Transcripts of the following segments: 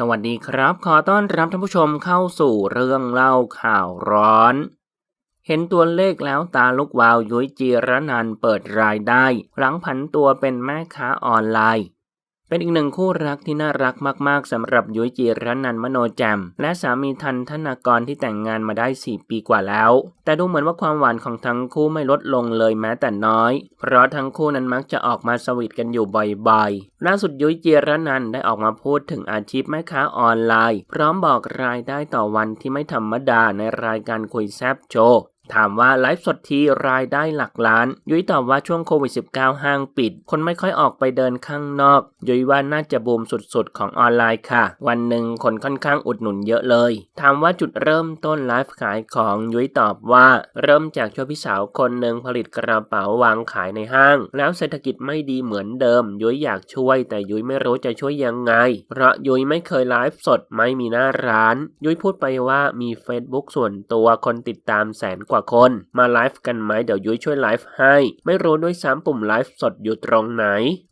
สวัสดีครับ ขอต้อนรับท่านผู้ชมเข้าสู่เรื่องเล่าข่าวร้อน เห็นตัวเลขแล้วตาลุกวาวยุ้ยจีรนันเปิดรายได้ หลังผันตัวเป็นแม่ค้าออนไลน์ เป็นอีกหนึ่งคู่รักที่น่ารักมากๆสำหรับยุ้ยจีรนันท์มโนแจม และสามีทันธนากรที่แต่งงานมาได้ 4 ปีกว่าแล้ว แต่ดูเหมือนว่าความหวานของทั้งคู่ไม่ลดลงเลยแม้แต่น้อย เพราะทั้งคู่นั้นมักจะออกมาสวีทกันอยู่บ่อยๆล่าสุดยุ้ยจีรนันท์ได้ออกมาพูดถึงอาชีพแม่ค้าออนไลน์ พร้อมบอกรายได้ต่อวันที่ไม่ธรรมดาในรายการคุยแซบโชว์ ถามว่าไลฟ์สดทีรายได้หลักล้าน ยุ้ยตอบว่าช่วงโควิด -19 ห้างปิด คนไม่ค่อยออกไปเดินข้างนอก ยุ้ยว่าน่าจะบูมสุดๆ ของออนไลน์ค่ะ วันหนึ่งคนค่อนข้างอุดหนุนเยอะเลย ถามว่าจุดเริ่มต้นไลฟ์ขายของยุ้ยตอบว่าเริ่มจากช่วยพี่สาวคนหนึ่งผลิตกระเป๋าวางขายในห้าง แล้วเศรษฐกิจไม่ดีเหมือนเดิม ยุ้ยอยากช่วย แต่ยุ้ยไม่รู้จะช่วยยังไง เพราะยุ้ยไม่เคยไลฟ์สดไม่มีหน้าร้าน ยุ้ยพูดไปว่ามี Facebook ส่วนตัวคนติดตามแสนกว่าคน มาไลฟ์กันไหมเดี๋ยวยุ้ยช่วยไลฟ์ให้ ไม่รู้ด้วยซ้ำปุ่มไลฟ์สดอยู่ตรงไหน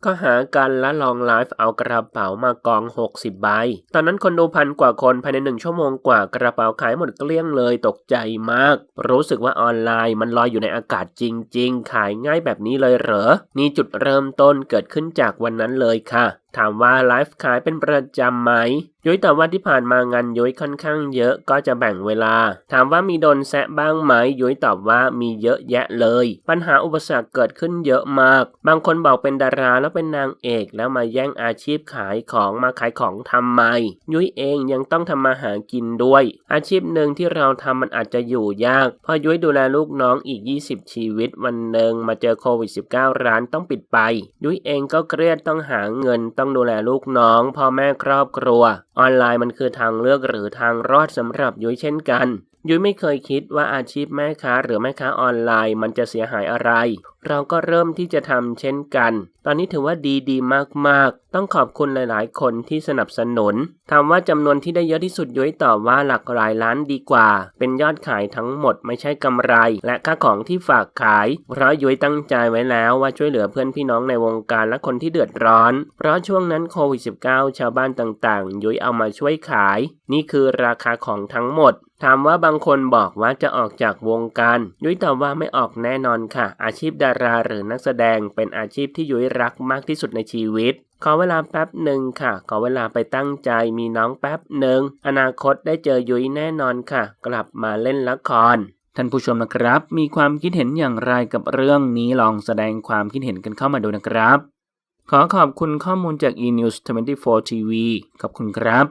ก็หากันและลองไลฟ์เอากระเป๋ามากอง 60 ใบ ตอนนั้นคนดูพันกว่าคนภายในหนึ่งชั่วโมงกว่ากระเป๋าขายหมดเกลี้ยงเลยตกใจมาก รู้สึกว่าออนไลน์มันลอยอยู่ในอากาศจริง ๆ ขายง่ายแบบนี้เลยเหรอ นี่จุดเริ่มต้นเกิดขึ้นจากวันนั้นเลยค่ะ ถามว่าไลฟ์ขายเป็นประจำไหมยุ้ยตอบว่าที่ผ่านมางานยุ้ยค่อนข้างเยอะก็จะแบ่งเวลา ถามว่ามีโดนแซะบ้างไหมยุ้ยตอบว่ามีเยอะแยะเลย ปัญหาอุปสรรคเกิดขึ้นเยอะมาก บางคนบอกเป็นดาราแล้วเป็นนางเอกแล้วมาแย่งอาชีพขายของมาขายของทำไมยุ้ยเองยังต้องทำมาหากินด้วย อาชีพหนึ่งที่เราทำมันอาจจะอยู่ยากพราะยุ้ยดูแลลูกน้องอีก 20 ชีวิต วันหนึ่งมาเจอโควิด -19 ร้านต้องปิดไป ยุ้ยเองก็เครียดต้องหาเงินต้องดูแลลูกน้องพ่อแม่ครอบครัว ออนไลน์มันคือทางเลือกหรือทางรอดสำหรับยุ้ยเช่นกันยุ้ยไม่เคยคิดว่าอาชีพแม่ค้าหรือแม่ค้าออนไลน์มันจะเสียหายอะไร เราก็เริ่มที่จะทำเช่นกัน ตอนนี้ถือว่าดีดีมากๆ ต้องขอบคุณหลายๆ คนที่สนับสนุน ถามว่าจำนวนที่ได้เยอะที่สุดยุ้ยตอบว่าหลักหลายล้านดีกว่า เป็นยอดขายทั้งหมดไม่ใช่กำไร และค่าของที่ฝากขาย เพราะยุ้ยตั้งใจไว้แล้วว่าช่วยเหลือเพื่อนพี่น้องในวงการและคนที่เดือดร้อน เพราะช่วงนั้นโควิด -19 ชาวบ้านต่างๆยุ้ยเอามาช่วยขาย นี่คือราคาของทั้งหมดถามว่าบางคนบอกว่าจะออกจากวงการยุ้ยตอบว่าไม่ออกแน่นอนค่ะ อาชีพดาราหรือนักแสดงเป็นอาชีพที่ยุ้ยรักมากที่สุดในชีวิต ขอเวลาแป๊บหนึ่งค่ะ ขอเวลาไปตั้งใจมีน้องแป๊บหนึ่งอนาคตได้เจอยุ้ยแน่นอนค่ะ กลับมาเล่นละครท่านผู้ชมนะครับ มีความคิดเห็นอย่างไรกับเรื่องนี้ลองแสดงความคิดเห็นกันเข้ามาดูนะครับ ขอขอบคุณข้อมูลจาก eNews 24 TV ขอบคุณครับ